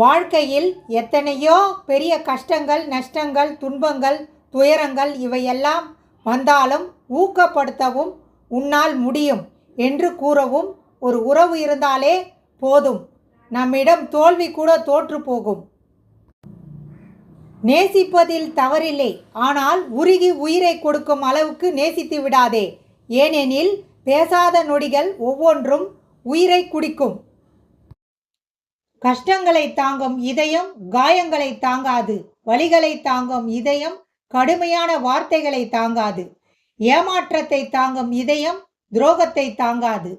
வாழ்க்கையில் எத்தனையோ பெரிய கஷ்டங்கள் நஷ்டங்கள் துன்பங்கள் துயரங்கள் இவையெல்லாம் வந்தாலும் ஊக்கப்படுத்தவும் உன்னால் முடியும் என்று கூறவும் ஒரு உறவு இருந்தாலே போதும். நம்மிடம் தோல்வி கூட தோற்று போகும். நேசிப்பதில் தவறில்லை. ஆனால் உருகி உயிரை கொடுக்கும் அளவுக்கு நேசித்து விடாதே. ஏனெனில் பேசாத நொடிகள் ஒவ்வொன்றும் உயிரை குடிக்கும். கஷ்டங்களை தாங்கும் இதயம் காயங்களை தாங்காது. வலிகளை தாங்கும் இதயம் கடுமையான வார்த்தைகளை தாங்காது. ஏமாற்றத்தை தாங்கும் இதயம் துரோகத்தை தாங்காது.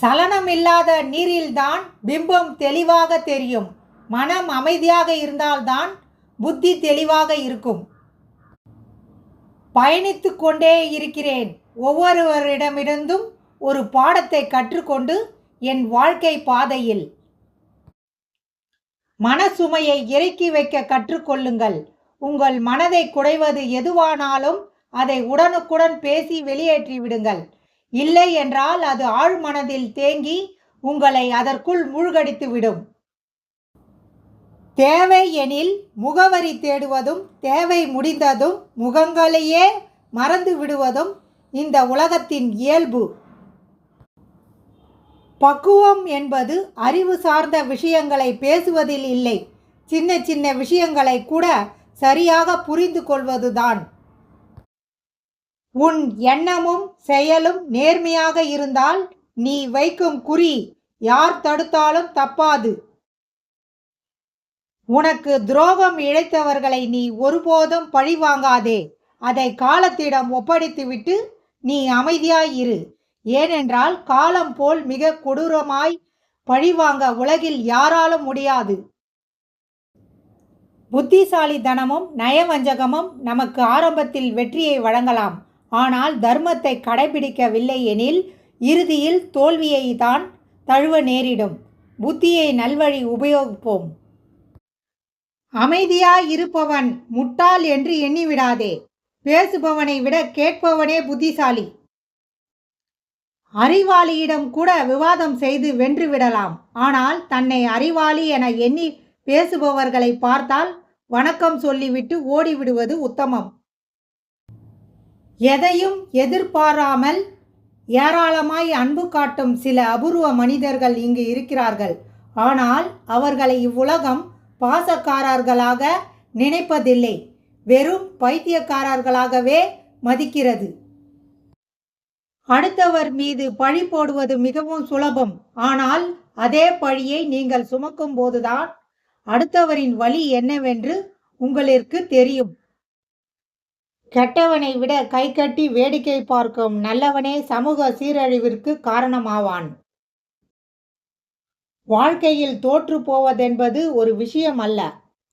சலனமில்லாத நீரில்தான் பிம்பம் தெளிவாக தெரியும். மனம் அமைதியாக இருந்தால்தான் புத்தி தெளிவாக இருக்கும். பயணித்து கொண்டே இருக்கிறேன். ஒவ்வொருவரிடமிருந்தும் ஒரு பாடத்தை கற்றுக்கொண்டு என் வாழ்க்கை பாதையில். மனசுமையை இறக்கி வைக்க கற்றுக்கொள்ளுங்கள். உங்கள் மனதை குடைவது எதுவானாலும் அதை உடனுக்குடன் பேசி வெளியேற்றி விடுங்கள். இல்லை என்றால் அது ஆழ்மனதில் தேங்கி உங்களை அதற்குள் மூழ்கடித்து விடும். தேவை எனில் முகவரி தேடுவதும் தேவை முடிந்ததும் முகங்களையே மறந்து விடுவதும் இந்த உலகத்தின் இயல்பு. பக்குவம் என்பது அறிவு சார்ந்த விஷயங்களை பேசுவதில் இல்லை. சின்ன சின்ன விஷயங்களை கூட சரியாக புரிந்து கொள்வதுதான். உன் எண்ணமும் செயலும் நேர்மையாக இருந்தால் நீ வைக்கும் குறி யார் தடுத்தாலும் தப்பாது. உனக்கு துரோகம் இழைத்தவர்களை நீ ஒருபோதும் பழிவாங்காதே. அதை காலத்திடம் ஒப்படைத்துவிட்டு நீ அமைதியாயிரு ஏனென்றால் காலம் போல் மிக கொடூரமாய் பழிவாங்க உலகில் யாராலும் முடியாது. புத்திசாலித்தனமும் நயவஞ்சகமும் நமக்கு ஆரம்பத்தில் வெற்றியை வழங்கலாம். ஆனால் தர்மத்தை கடைபிடிக்கவில்லை எனில் இறுதியில் தோல்வியை தான் தழுவ நேரிடும். புத்தியை நல்வழி உபயோகிப்போம். அமைதியாயிருப்பவன் முட்டாள் என்று எண்ணிவிடாதே. பேசுபவனை விட கேட்பவனே புத்திசாலி. அறிவாளியிடம் கூட விவாதம் செய்து வென்று விடலாம். ஆனால் தன்னை அறிவாளி என எண்ணி பேசுபவர்களை பார்த்தால் வணக்கம் சொல்லிவிட்டு ஓடிவிடுவது உத்தமம். எதையும் எதிர்பாராமல் ஏராளமாய் அன்பு காட்டும் சில அபூர்வ மனிதர்கள் இங்கு இருக்கிறார்கள். ஆனால் அவர்களை இவ்வுலகம் பாசக்காரர்களாக நினைப்பதில்லை. வெறும் பைத்தியக்காரர்களாகவே மதிக்கிறது. அடுத்தவர் மீது பழி போடுவது மிகவும் சுலபம். ஆனால் அதே பழியை நீங்கள் சுமக்கும் போதுதான் அடுத்தவரின் வழி என்னவென்று உங்களுக்கு தெரியும். கெட்டவனை விட கை கட்டி வேடிக்கை பார்க்கும் நல்லவனே சமூக சீரழிவிற்கு காரணமாவான். வாழ்க்கையில் தோற்று போவதென்பது ஒரு விஷயம் அல்ல.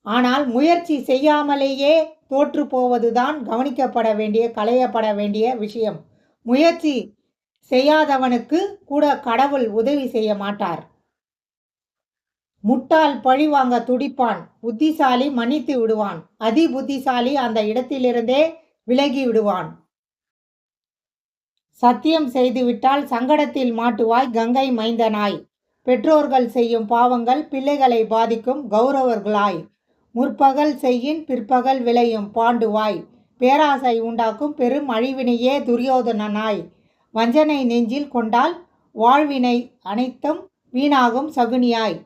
ஆனால் முயற்சி செய்யாமலேயே தோற்று போவதுதான் கவனிக்கப்பட வேண்டிய களையப்பட வேண்டிய விஷயம். முயற்சி செய்யாதவனுக்கு கூட கடவுள் உதவி செய்ய மாட்டார். முட்டாள் பழி வாங்க துடிப்பான் புத்திசாலி மன்னித்து விடுவான் அதி புத்திசாலி அந்த இடத்திலிருந்தே விலகி விடுவான். சத்தியம் செய்துவிட்டால் சங்கடத்தில் மாட்டுவாய் கங்கை மைந்தனாய். பெற்றோர்கள் செய்யும் பாவங்கள் பிள்ளைகளை பாதிக்கும் கௌரவர்களாய். முற்பகல் செய்யின் பிற்பகல் விளையும் பாண்டுவாய். பேராசை உண்டாக்கும் பெரும் அழிவினையே துரியோதனனாய். வஞ்சனை நெஞ்சில் கொண்டால் வாழ்வினை அனைத்தும் வீணாகும் சகுனியாய்.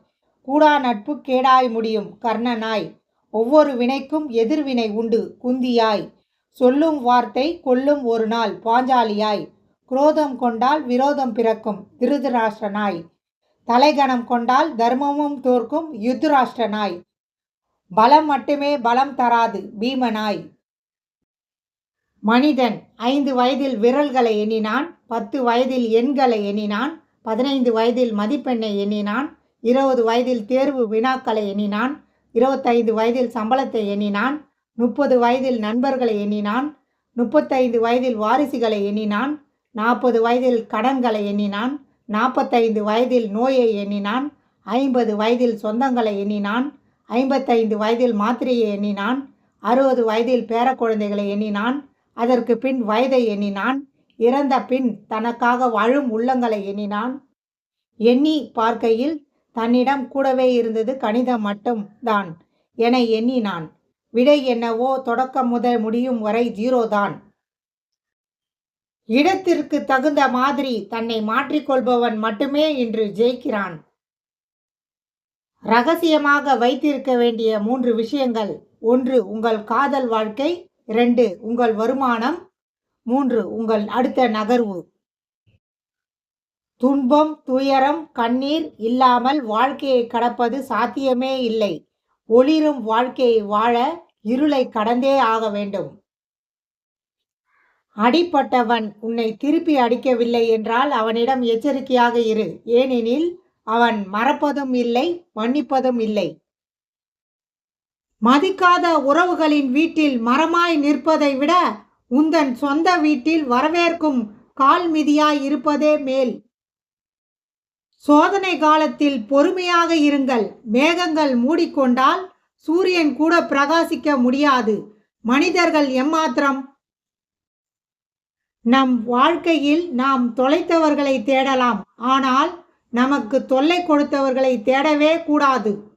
கூடா நட்பு கேடாய் முடியும் கர்ணனாய். ஒவ்வொரு வினைக்கும் எதிர்வினை உண்டு குந்தியாய். சொல்லும் வார்த்தை கொல்லும் ஒரு நாள் பாஞ்சாலியாய். குரோதம் கொண்டால் விரோதம் பிறக்கும் திருதராஷ்டிரனாய். தலைகணம் கொண்டால் தர்மமும் தோற்கும் யுத்தராஷ்டிரனாய். பலம் மட்டுமே பலம் தராது பீமனாய். மனிதன் ஐந்து வயதில் விரல்களை எண்ணினான் பத்து வயதில் எண்களை எண்ணினான் பதினைந்து வயதில் மதிப்பெண்ணை எண்ணினான் இருபது வயதில் தேர்வு வினாக்களை எண்ணினான் இருபத்தைந்து வயதில் சம்பளத்தை எண்ணினான் முப்பது வயதில் நண்பர்களை எண்ணினான் முப்பத்தைந்து வயதில் வாரிசுகளை எண்ணினான் நாற்பது வயதில் கடன்களை எண்ணினான் நாற்பத்தைந்து வயதில் நோயை எண்ணினான் ஐம்பது வயதில் சொந்தங்களை எண்ணினான் ஐம்பத்தைந்து வயதில் மாத்திரையை எண்ணினான் அறுபது வயதில் பேரக்குழந்தைகளை எண்ணினான் அதற்கு பின் வயதை எண்ணினான். இறந்த பின் தனக்காக வாழும் உள்ளங்களை எண்ணினான். எண்ணி பார்க்கையில் தன்னிடம் கூடவே இருந்தது கணிதம் மட்டும் தான் என எண்ணினான். விடை என்னவோ தொடக்கம் முதல் முடியும் வரை ஜீரோ தான் இடத்திற்கு தகுந்த மாதிரி தன்னை மாற்றிக்கொள்பவன் மட்டுமே இன்று ஜெயிக்கிறான். ரகசியமாக வைத்திருக்க வேண்டிய மூன்று விஷயங்கள். ஒன்று உங்கள் காதல் வாழ்க்கை. இரண்டு உங்கள் வருமானம். மூன்று உங்கள் அடுத்த நகர்வு. துன்பம் துயரம் கண்ணீர் இல்லாமல் வாழ்க்கையை கடப்பது சாத்தியமே இல்லை. ஒளிரும் வாழ்க்கையை வாழ இருளை கடந்தே ஆக வேண்டும். அடிப்பட்டவன் உன்னை திருப்பி அடிக்கவில்லை என்றால் அவனிடம் எச்சரிக்கையாக இரு. ஏனெனில் அவன் மறப்பதும் இல்லை மன்னிப்பதும் இல்லை. மதிக்காத உறவுகளின் வீட்டில் மரமாய் நிற்பதை விட உந்தன் சொந்த வீட்டில் வரவேற்கும் கால் மிதியாய் இருப்பதே மேல். சோதனை காலத்தில் பொறுமையாக இருங்கள். மேகங்கள் மூடிக்கொண்டால் சூரியன் கூட பிரகாசிக்க முடியாது. மனிதர்கள் எம்மாத்திரம்? நம் வாழ்க்கையில் நாம் தொலைத்தவர்களை தேடலாம். ஆனால் நமக்கு தொல்லை கொடுத்தவர்களை தேடவே கூடாது.